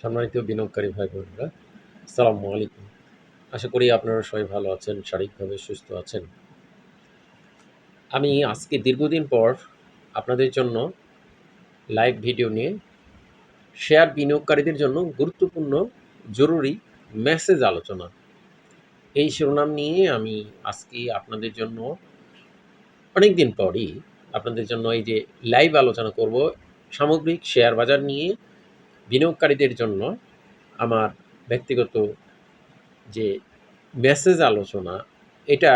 সম্মানিত বিনিয়োগকারী ভাই বোনেরা, আসসালামু আলাইকুম। আশা করি আপনারা সবাই ভালো আছেন, শারীরিকভাবে সুস্থ আছেন। আমি আজকে দীর্ঘদিন পর আপনাদের জন্য লাইভ ভিডিও নিয়ে শেয়ার বিনিয়োগকারীদের জন্য গুরুত্বপূর্ণ, জরুরি মেসেজ আলোচনা। এই শিরোনাম নিয়ে আমি আজকে আপনাদের জন্য অনেক দিন পরই আপনাদের জন্য এই যে লাইভ আলোচনা করব, সামগ্রিক শেয়ার বাজার নিয়ে বিনিয়োগকারীদের জন্য আমার ব্যক্তিগত যে মেসেজ আলোচনা, এটা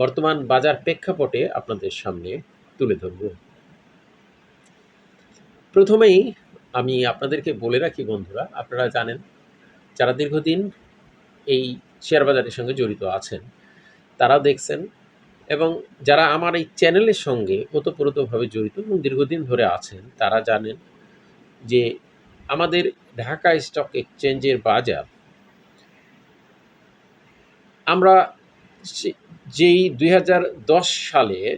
বর্তমান বাজার প্রেক্ষাপটে আপনাদের সামনে তুলে ধরব। প্রথমেই আমি আপনাদেরকে বলে রাখি বন্ধুরা, আপনারা জানেন, যারা দীর্ঘদিন এই শেয়ার বাজারের সঙ্গে জড়িত আছেন তারা দেখছেন এবং যারা আমার এই চ্যানেলের সঙ্গে ওতপ্রোতভাবে জড়িত এবং দীর্ঘদিন ধরে আছেন, তারা জানেন যে আমাদের ঢাকা স্টক এক্সচেঞ্জের বাজার, আমরা যেই দুই হাজার দশ সালের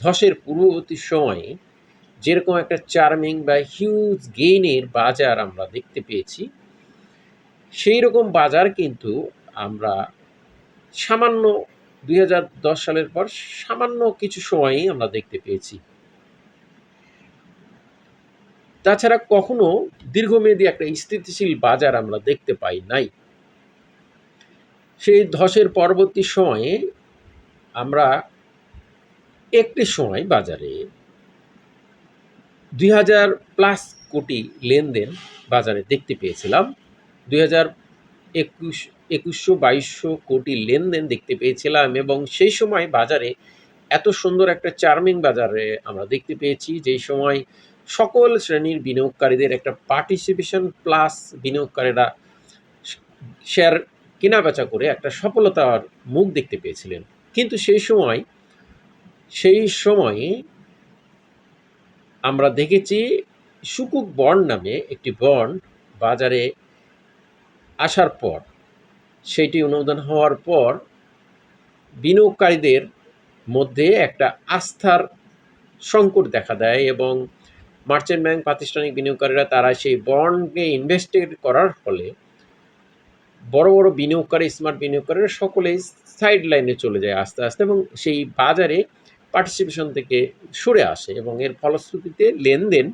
ধসের পূর্ববর্তী সময়ে যেরকম একটা চার্মিং বা হিউজ গেইনের বাজার আমরা দেখতে পেয়েছি সেই রকম বাজার কিন্তু আমরা সামান্য দুই হাজার দশ সালের পর সামান্য কিছু সময়ই আমরা দেখতে পেয়েছি। তাছাড়া কখনো দীর্ঘমেয়াদী একটা স্থিতিশীল বাজার আমরা দেখতে পাই নাই। সেই ধসের পরবর্তী সময়ে আমরা একটি সময় বাজারে দুই হাজার প্লাস কোটি লেনদেন বাজারে দেখতে পেয়েছিলাম। দুই হাজার একুশ, একুশশো বাইশশো কোটি লেনদেন দেখতে পেয়েছিলাম এবং সেই সময় বাজারে এত সুন্দর একটা চার্মিং বাজারে আমরা দেখতে পেয়েছি। যেই সময় সকল শ্রেণির বিনিয়োগকারীদের একটা পার্টিসিপেশন প্লাস বিনিয়োগকারীরা শেয়ার কেনা বেচা করে একটা সফলতার মুখ দেখতে পেয়েছিলেন। কিন্তু সেই সময়, সেই সময়ে আমরা দেখেছি সুকুক বন্ড নামে একটি বন্ড বাজারে আসার পর, সেটি অনুমোদন হওয়ার পর বিনিয়োগকারীদের মধ্যে একটা আস্থার সংকট দেখা দেয় এবং মার্চেন্ট ব্যাংক প্রাতিষ্ঠানিক বিনিয়োগকারীরা তারা সেই বন্ডকে ইনভেস্টেড করার ফলে বড় বড় বিনিয়োগকারী, স্মার্ট বিনিয়োগকারীরা সকলেই সাইড লাইনে চলে যায় আস্তে আস্তে এবং সেই বাজারে পার্টিসিপেশন থেকে সরে আসে এবং এর ফলশ্রুতিতে লেনদেন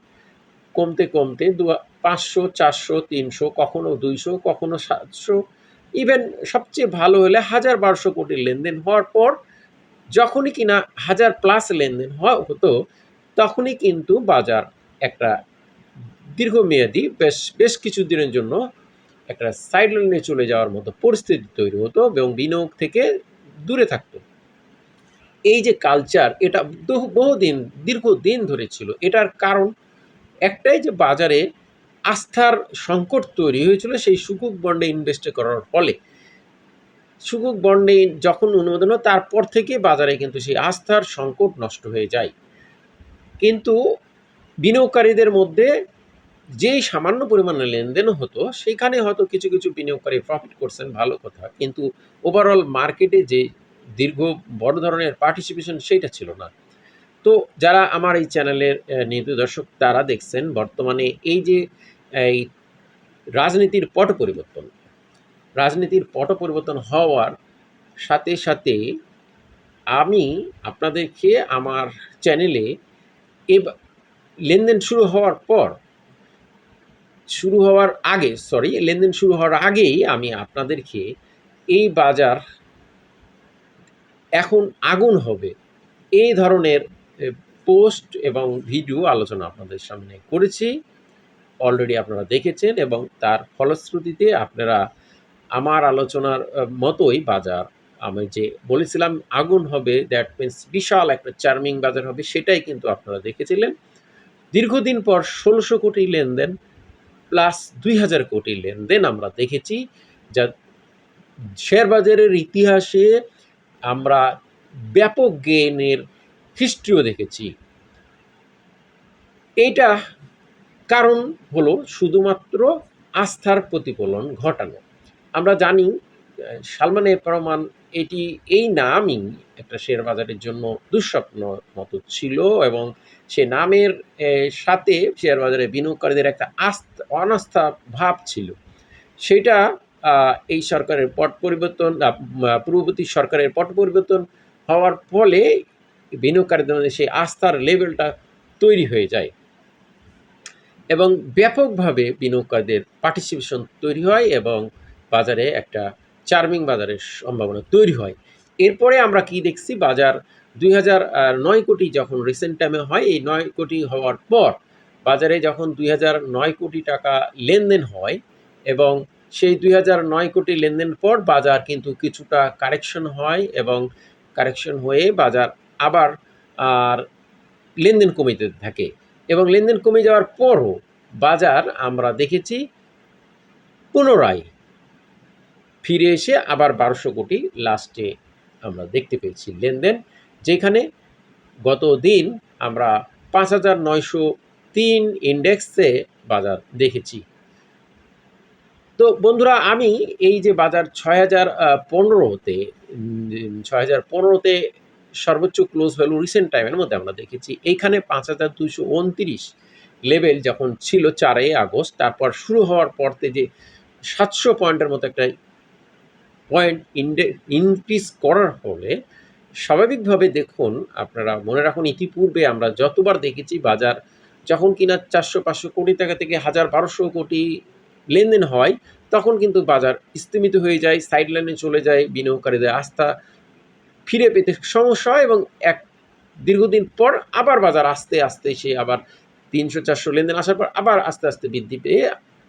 কমতে কমতে দু, পাঁচশো, চারশো, তিনশো, কখনো দুইশো, কখনো সাতশো, ইভেন সবচেয়ে ভালো হলে হাজার বারোশো কোটি লেনদেন হওয়ার পর যখনই কিনা হাজার প্লাস লেনদেন হতো, তখনই কিন্তু বাজার একটা দীর্ঘমেয়াদী, বেশ বেশ কিছু দিনের জন্য একটা সাইড লাইনে চলে যাওয়ার মতো পরিস্থিতি তৈরি হতো এবং বিনিয়োগ থেকে দূরে থাকতো। এই যে কালচার এটা বহু, বহুদিন, দীর্ঘদিন ধরে ছিল। এটার কারণ একটাই যে বাজারে আস্থার সংকট তৈরি হয়েছিল সেই সুকুক বন্ডে ইনভেস্ট করার ফলে। সুকুক বন্ডে যখন অনুমোদন হয়, তারপর থেকে বাজারে কিন্তু সেই আস্থার সংকট নষ্ট হয়ে যায়। কিন্তু বিনিয়োগকারীদের মধ্যে যেই সামান্য পরিমাণে লেনদেন হতো সেখানে হয়তো কিছু কিছু বিনিয়োগকারী প্রফিট করছেন, ভালো কথা। কিন্তু ওভারঅল মার্কেটে যে দীর্ঘ বড় ধরনের পার্টিসিপেশন সেইটা ছিল না। তো যারা আমার এই চ্যানেলের নিয়মিত দর্শক, তারা দেখছেন বর্তমানে এই যে, এই রাজনীতির পট পরিবর্তন, রাজনীতির পট পরিবর্তন হওয়ার সাথে সাথে আমি আপনাদেরকে আমার চ্যানেলে এ লেনদেন শুরু হওয়ার পর, শুরু হওয়ার আগে সরি লেনদেন শুরু হওয়ার আগেই আমি আপনাদেরকে এই বাজার এখন আগুন হবে। এই ধরনের পোস্ট এবং ভিডিও আলোচনা আপনাদের সামনে করেছি। অলরেডি আপনারা দেখেছেন এবং তার ফলশ্রুতিতে আপনারা আমার আলোচনার মতোই বাজার, আমি যে বলেছিলাম আগুন হবে দ্যাট মিন্স বিশাল একটা চার্মিং বাজার হবে, সেটাই কিন্তু আপনারা দেখেছিলেন। দীর্ঘদিন পর ষোলোশো কোটি লেনদেন প্লাস দুই হাজার কোটি লেনদেন আমরা দেখেছি, যা শেয়ার বাজারের ইতিহাসে আমরা ব্যাপক গেইনের হিস্ট্রিও দেখেছি। এইটা কারণ হলো শুধুমাত্র আস্থার প্রতিফলন ঘটানো। আমরা জানি সালমান এফ রহমান এটি এই নামই একটা শেয়ার বাজারের জন্য দুঃস্বপ্ন মতো ছিল এবং সে নামের সাথে শেয়ার বাজারে বিনিয়োগকারীদের একটা আস্থা অনাস্থা ভাব ছিল। সেটা এই সরকারের পট পরিবর্তন পূর্ববর্তী সরকারের পট পরিবর্তন হওয়ার ফলে বিনিয়োগকারীদের মধ্যে সেই আস্থার লেভেলটা তৈরি হয়ে যায়। এবং ব্যাপকভাবে বিনিয়োগকারীদের পার্টিসিপেশন তৈরি হয় এবং বাজারে একটা চার্মিং বাজারের সম্ভাবনা তৈরি হয়। এরপরে আমরা কি দেখছি? বাজার দুই হাজার নয় কোটি যখন রিসেন্ট টাইমে হয়, এই নয় কোটি হওয়ার পর বাজারে যখন দুই হাজার নয় কোটি টাকা লেনদেন হয় এবং সেই দুই হাজার নয় কোটি লেনদেন পর বাজার কিন্তু কিছুটা কারেকশন হয় এবং কারেকশন হয়ে বাজার আবার আর লেনদেন কমিতে থাকে এবং লেনদেন কমে যাওয়ার পরও বাজার আমরা দেখেছি পুনরায় ফিরে এসে আবার বারোশো কোটি লাস্টে আমরা দেখতে পেয়েছি লেনদেন, যেখানে গত দিন আমরা পাঁচ হাজার নয়শো তিন ইন্ডেক্সে বাজার দেখেছি। তো বন্ধুরা, আমি এই যে বাজার ছয় হাজার পনেরোতে ছয় হাজার পনেরোতে সর্বোচ্চ ক্লোজ ভ্যালু রিসেন্ট টাইমের মধ্যে আমরা দেখেছি, এইখানে পাঁচ হাজার দুশো উনত্রিশ লেভেল যখন ছিল চারই আগস্ট, তারপর শুরু হওয়ার পর থেকে যে সাতশো পয়েন্টের মতো একটা পয়েন্ট ইন্ডে ইনক্রিজ করার ফলে স্বাভাবিকভাবে দেখুন, আপনারা মনে রাখুন, ইতিপূর্বে আমরা যতবার দেখেছি বাজার যখন কিনা চারশো, পাঁচশো কোটি টাকা থেকে হাজার, বারোশো কোটি লেনদেন হয়, তখন কিন্তু বাজার স্তিমিত হয়ে যায় সাইড লাইনে চলে যায়, বিনিয়োগকারীদের আস্থা ফিরে পেতে সমস্যা হয় এবং এক, দীর্ঘদিন পর আবার বাজার আস্তে আস্তে সে আবার তিনশো, চারশো লেনদেন আসার পর আবার আস্তে আস্তে বৃদ্ধি পেয়ে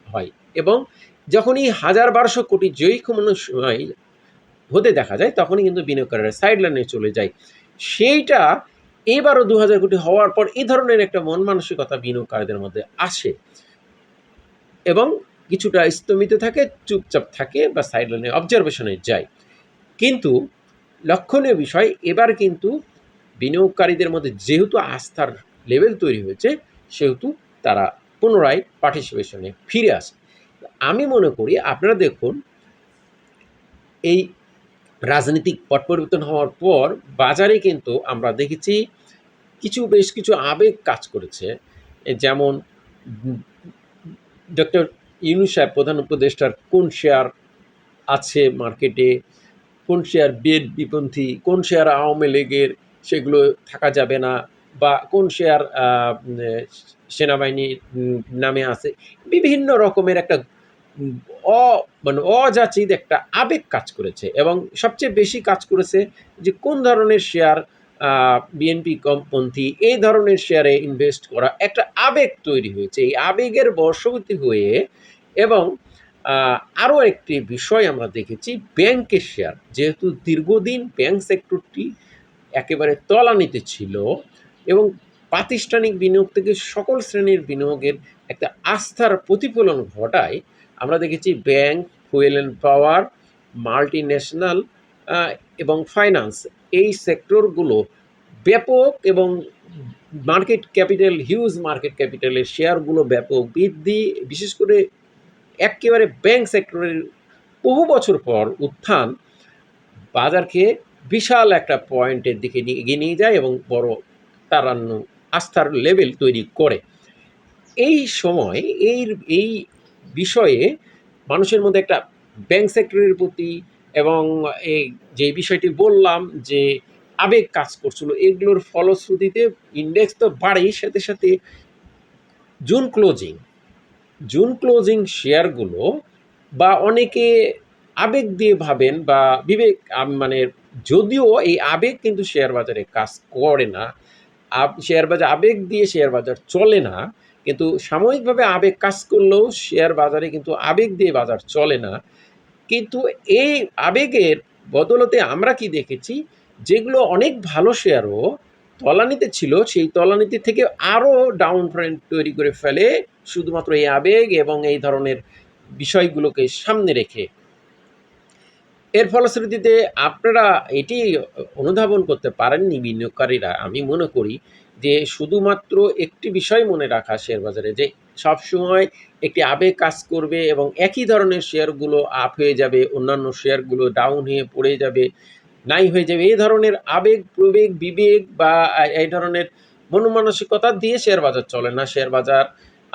হয় এবং যখনই হাজার বারোশো কোটি যেই কোনো সময় হতে দেখা যায়, তখনই কিন্তু বিনিয়োগকারীরা সাইড লাইনে চলে যায়। সেইটা এবারও দু হাজার কোটি হওয়ার পর এই ধরনের একটা মন মানসিকতা বিনিয়োগকারীদের মধ্যে আসে। এবং কিছুটা স্তমিত থাকে, চুপচাপ থাকে বা সাইড লাইনে অবজারভেশনে যায়। কিন্তু লক্ষণীয় বিষয়, এবার কিন্তু বিনিয়োগকারীদের মধ্যে যেহেতু আস্থার লেভেল তৈরি হয়েছে, সেহেতু তারা পুনরায় পার্টিসিপেশনে ফিরে আসে। আমি মনে করি আপনারা দেখুন, এই রাজনৈতিক পট পরিবর্তন হওয়ার পর বাজারে কিন্তু আমরা দেখেছি কিছু বেশ কিছু আবেগ কাজ করেছে। যেমন ডক্টর ইউনু সাহেব, প্রধান উপদেষ্টার কোন শেয়ার আছে মার্কেটে, কোন শেয়ার বেদ বিপন্থী, কোন শেয়ার আওয়ামী লীগের সেগুলো থাকা যাবে না বা কোন শেয়ার সেনাবাহিনীর নামে আছে। বিভিন্ন রকমের একটা অ মানে অযাচিত একটা আবেগ কাজ করেছে এবং সবচেয়ে বেশি কাজ করেছে যে কোন ধরনের শেয়ার বিএনপি কমপন্থী এই ধরনের শেয়ারে ইনভেস্ট করা একটা আবেগ তৈরি হয়েছে। এই আবেগের বশবর্তী হয়ে এবং আরও একটি বিষয় আমরা দেখেছি, ব্যাংকের শেয়ার। যেহেতু দীর্ঘদিন ব্যাংক সেক্টরটি একেবারে তলানিতে ছিল এবং প্রাতিষ্ঠানিক বিনিয়োগ থেকে সকল শ্রেণির বিনিয়োগের একটা আস্থার প্রতিফলন ঘটায় আমরা দেখেছি bank fuel and power multinational এবং ফাইন্যান্স। এই সেক্টরগুলো ব্যাপক এবং মার্কেট ক্যাপিটাল, হিউজ মার্কেট ক্যাপিটালের শেয়ারগুলো ব্যাপক বৃদ্ধি, বিশেষ করে একেবারে ব্যাংক সেক্টরের বহু বছর পর উত্থান বাজারকে বিশাল একটা পয়েন্টের দিকে এগিয়ে নিয়ে যায় এবং বড় তারান্য আস্থার লেভেল তৈরি করে। এই সময়, এই এই বিষয়ে মানুষের মধ্যে একটা ব্যাংক সেক্টরের প্রতি এবং এই যে বিষয়টি বললাম যে আবেগ কাজ করছিল, এগুলোর ফলশ্রুতিতে ইন্ডেক্স তো বাড়েই, সাথে সাথে জুন ক্লোজিং জুন ক্লোজিং শেয়ারগুলো বা অনেকে আবেগ দিয়ে ভাবেন বা বিবেক মানে যদিও এই আবেগ কিন্তু শেয়ার বাজারে কাজ করে না শেয়ার বাজার আবেগ দিয়ে শেয়ার বাজার চলে না কিন্তু সাময়িকভাবে আবেগ কাজ করলেও শেয়ার বাজারে কিন্তু আবেগ দিয়ে বাজার চলে না। কিন্তু এই আবেগের বদলতে আমরা কি দেখেছি? যেগুলো অনেক ভালো শেয়ারও তলানিতে ছিল, সেই তলানিতে থেকে আরও ডাউন ট্রেন্ড তৈরি করে ফেলে শুধুমাত্র এই আবেগ এবং এই ধরনের বিষয়গুলোকে সামনে রেখে। এর ফলশ্রুতিতে আপনারা এটি অনুধাবন করতে পারেননি বিনিয়োগকারীরা। আমি মনে করি যে শুধুমাত্র একটি বিষয় মনে রাখা শেয়ার বাজারে যে সবসময় একটি আবেগ কাজ করবে এবং একই ধরনের শেয়ারগুলো আপ হয়ে যাবে, অন্যান্য শেয়ারগুলো ডাউন হয়ে পড়ে যাবে, নাই হয়ে যাবে, এই ধরনের আবেগ, প্রবেগ বিবেক বা এই ধরনের মনমানসিকতা দিয়ে শেয়ার বাজার চলে না। শেয়ার বাজার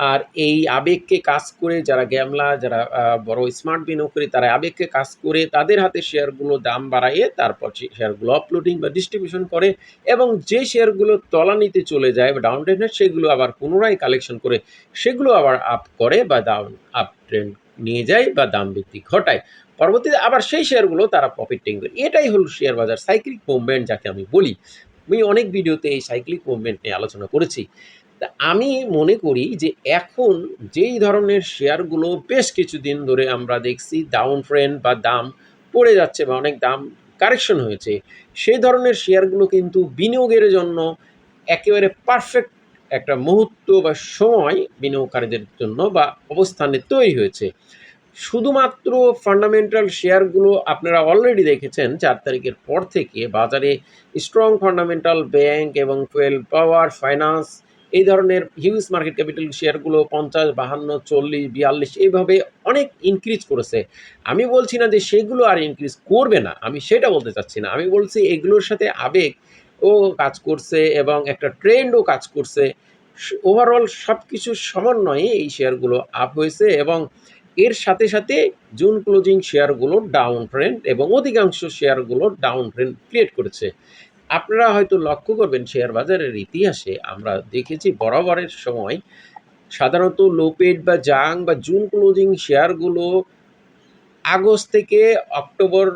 আর এই আবেগকে কাজ করে যারা গ্যামলা, যারা বড় স্মার্ট বিনিয়োগকারী, তারা আবেগকে কাজ করে তাদের হাতে শেয়ারগুলো দাম বাড়াইয়ে তারপর শেয়ারগুলো আপলোডিং বা ডিস্ট্রিবিউশন করে এবং যে শেয়ারগুলো তলানিতে চলে যায় বা ডাউন ট্রেন্ডে সেগুলো আবার পুনরায় কালেকশন করে সেগুলো আবার আপ করে বা ডাউন আপ ট্রেন্ড নিয়ে যায় বা দাম বৃদ্ধি ঘটায়। পরবর্তীতে আবার সেই শেয়ারগুলো তারা প্রফিট টেকিং করে। এটাই হলো শেয়ার বাজার সাইক্লিক মুভমেন্ট যাকে আমি বলি। আমি অনেক ভিডিওতে এই সাইক্লিক মুভমেন্ট নিয়ে আলোচনা করেছি। তা আমি মনে করি যে এখন যেই ধরনের শেয়ারগুলো বেশ কিছুদিন ধরে আমরা দেখছি ডাউন ট্রেন্ড বা দাম পড়ে যাচ্ছে বা অনেক দাম কারেকশন হয়েছে, সেই ধরনের শেয়ারগুলো কিন্তু বিনিয়োগের জন্য একেবারে পারফেক্ট একটা মুহূর্ত বা সময় বিনিয়োগকারীদের জন্য বা অবস্থানে তৈরি হয়েছে। শুধুমাত্র ফান্ডামেন্টাল শেয়ারগুলো আপনারা অলরেডি দেখেছেন চার তারিখের পর থেকে বাজারে স্ট্রং ফান্ডামেন্টাল ব্যাংক এবং টুয়েলভ পাওয়ার ফাইন্যান্স এই ধরনের হিউজ মার্কেট ক্যাপিটাল শেয়ারগুলো পঞ্চাশ, বাহান্ন, চল্লিশ, বিয়াল্লিশ এইভাবে অনেক ইনক্রিজ করেছে। আমি বলছি না যে সেগুলো আর ইনক্রিজ করবে না, আমি সেটা বলতে চাচ্ছি না। আমি বলছি এগুলোর সাথে আবেগ ও কাজ করছে এবং একটা ট্রেন্ডও কাজ করছে। ওভারঅল সব কিছুর সমন্বয়ে এই শেয়ারগুলো আপ হয়েছে এবং এর সাথে সাথে জুন ক্লোজিং শেয়ারগুলো ডাউন ট্রেন্ড এবং অধিকাংশ শেয়ারগুলো ডাউন ট্রেন্ড ক্রিয়েট করেছে। আপনারা হয়তো লক্ষ্য করবেন শেয়ার বাজারের ইতিহাসে আমরা দেখেছি বরাবরের সময় সাধারণত লোপেড বা জাং বা জুন ক্লোজিং শেয়ারগুলো আগস্ট থেকে অক্টোবর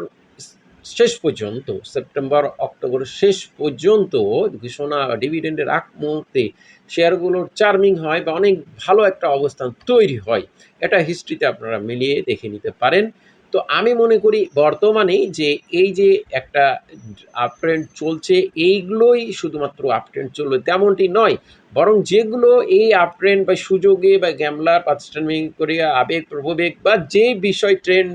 শেষ পর্যন্ত সেপ্টেম্বর অক্টোবর শেষ পর্যন্ত ঘোষণা ডিভিডেন্ডের আগ মুহূর্তে শেয়ারগুলোর চার্মিং হয় বা অনেক ভালো একটা অবস্থান তৈরি হয়। এটা হিস্ট্রিতে আপনারা মিলিয়ে দেখে নিতে পারেন। তো আমি মনে করি বর্তমানে যে এই যে একটা আপট্রেন্ড চলছে, এইগুলোই শুধুমাত্র আপট্রেন্ড চলবে তেমনটি নয়। বরং যেগুলো এই আপট্রেন্ড বা সুযোগে বা গ্যামলার পাকিস্তানি কোরিয়া আবেগ, প্রভবেগ বা যে বিষয় ট্রেন্ড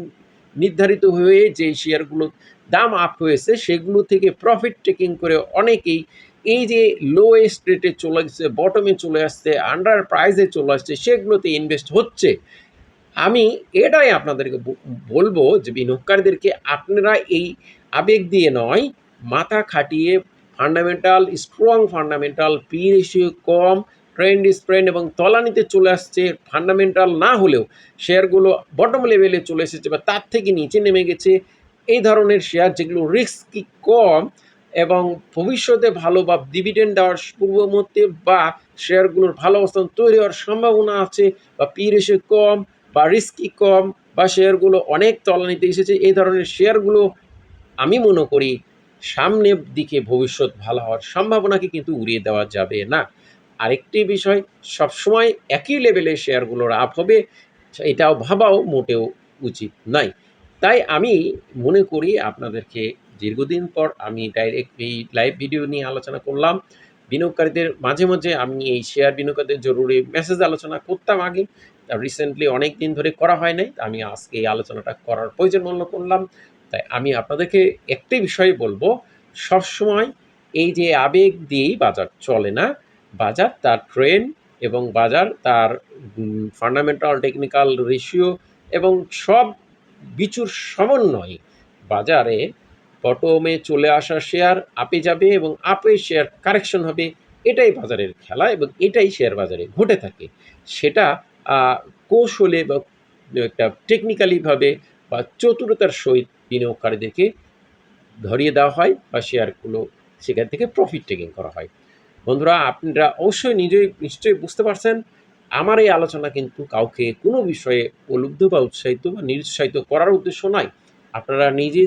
নির্ধারিত হয়ে যে শেয়ারগুলো দাম আপ হয়েছে, সেগুলো থেকে প্রফিট টেকিং করে অনেকেই এই যে লোয়েস্ট রেটে চলে গেছে বটমে চলে আসছে আন্ডার প্রাইসে চলে আসছে, সেগুলোতে ইনভেস্ট হচ্ছে। আমি এটাই আপনাদেরকে বলব যে বিনিয়োগকারীদেরকে আপনারা এই আবেগ দিয়ে নয়, মাথা খাটিয়ে fundamental strong fundamental P ratio কম ট্রেন্ড স্প্রেন্ড এবং তলানিতে চলে আসছে ফান্ডামেন্টাল না হলেও শেয়ারগুলো বটম লেভেলে চলে এসেছে বা তার থেকে নিচে নেমে গেছে, এই ধরনের শেয়ার যেগুলো রিস্কি কম এবং ভবিষ্যতে ভালো বা ডিভিডেন্ড দেওয়ার পূর্ব মুহূর্তে বা শেয়ারগুলোর ভালো অবস্থান তৈরি হওয়ার সম্ভাবনা আছে বা পি রেশিও কম বা রিস্কি কম বা শেয়ারগুলো অনেক তলানিতে এসেছে, এই ধরনের শেয়ারগুলো আমি মনে করি সামনের দিকে ভবিষ্যৎ ভালো হওয়ার সম্ভাবনাকে কিন্তু উড়িয়ে দেওয়া যাবে না। আরেকটি বিষয়, সবসময় একই লেভেলে শেয়ারগুলোর আপ হবে, এটাও ভাবাও মোটেও উচিত নয়। তাই আমি মনে করি আপনাদেরকে দীর্ঘদিন পর আমি ডাইরেক্ট এই লাইভ ভিডিও নিয়ে আলোচনা করলাম। বিনিয়োগকারীদের মাঝে মাঝে আমি এই শেয়ার বিনিয়োগকারীদের জরুরি মেসেজ আলোচনা করতাম আগে। রিসেন্টলি অনেক দিন ধরে করা হয় নাই। আমি আজকে এই আলোচনাটা করার প্রয়োজন মনে করলাম। তাই আমি আপনাদেরকে একটাই বিষয় বলব, সবসময় এই যে আবেগ দিয়েই বাজার চলে না, বাজার তার ট্রেন এবং বাজার তার ফান্ডামেন্টাল টেকনিক্যাল রেশিও এবং সব বিচুর সমন্বয়ে বাজারে বটমে চলে আসা শেয়ার আপে যাবে এবং আপে শেয়ার কারেকশন হবে। এটাই বাজারের খেলা এবং এটাই শেয়ার বাজারে ঘটে থাকে। সেটা কৌশলে বা, একটা টেকনিক্যালিভাবে বা চতুরতার সহিত বিনিয়োগকারীদেরকে ধরিয়ে দেওয়া হয় বা শেয়ারগুলো সেখান থেকে প্রফিট টেকিং করা হয়। বন্ধুরা, আপনারা অবশ্যই নিজেই নিশ্চয়ই বুঝতে পারছেন, আমার এই আলোচনা কিন্তু কাউকে কোনো বিষয়ে প্রলুব্ধ বা উৎসাহিত বা নিরুৎসাহিত করার উদ্দেশ্য নয়। আপনারা নিজে